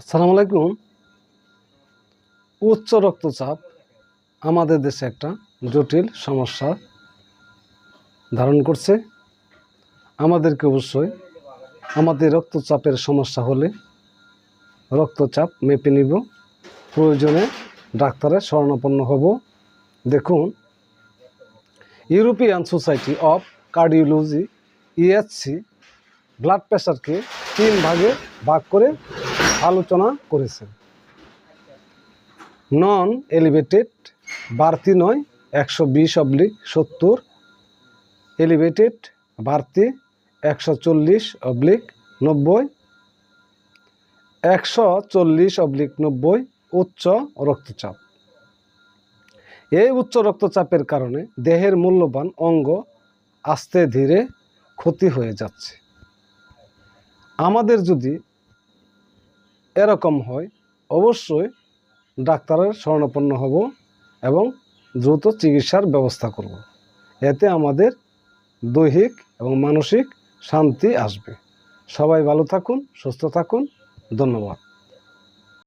আসসালামু আলাইকুম। উচ্চ রক্তচাপ আমাদের দেশে একটা জটিল সমস্যা ধারণ করছে। আমাদেরকে অবশ্যই আমাদের রক্তচাপের সমস্যা হলে রক্তচাপ মেপে নিব। প্রয়োজনে ডাক্তারের শরণাপন্ন হব। দেখুন, European society of cardiology ESC blood প্রেশারকে তিন ভাগে ভাগ করে আলোচনা করেছেন। নন এলিভেটেড বাড়তি নয়, একশো বিশ অবলিক সত্তর। এলিভেটেড বাড়তি, একশো চল্লিশ অবলিক নব্বই। একশো চল্লিশ অবলিক নব্বই উচ্চ রক্তচাপ। এই উচ্চ রক্তচাপের কারণে দেহের মূল্যবান অঙ্গ আস্তে ধীরে ক্ষতি হয়ে যাচ্ছে। আমাদের যদি এরকম হয়, অবশ্যই ডাক্তারের শরণাপন্ন হব এবং দ্রুত চিকিৎসার ব্যবস্থা করব। এতে আমাদের দৈহিক এবং মানসিক শান্তি আসবে। সবাই ভালো থাকুন, সুস্থ থাকুন। ধন্যবাদ।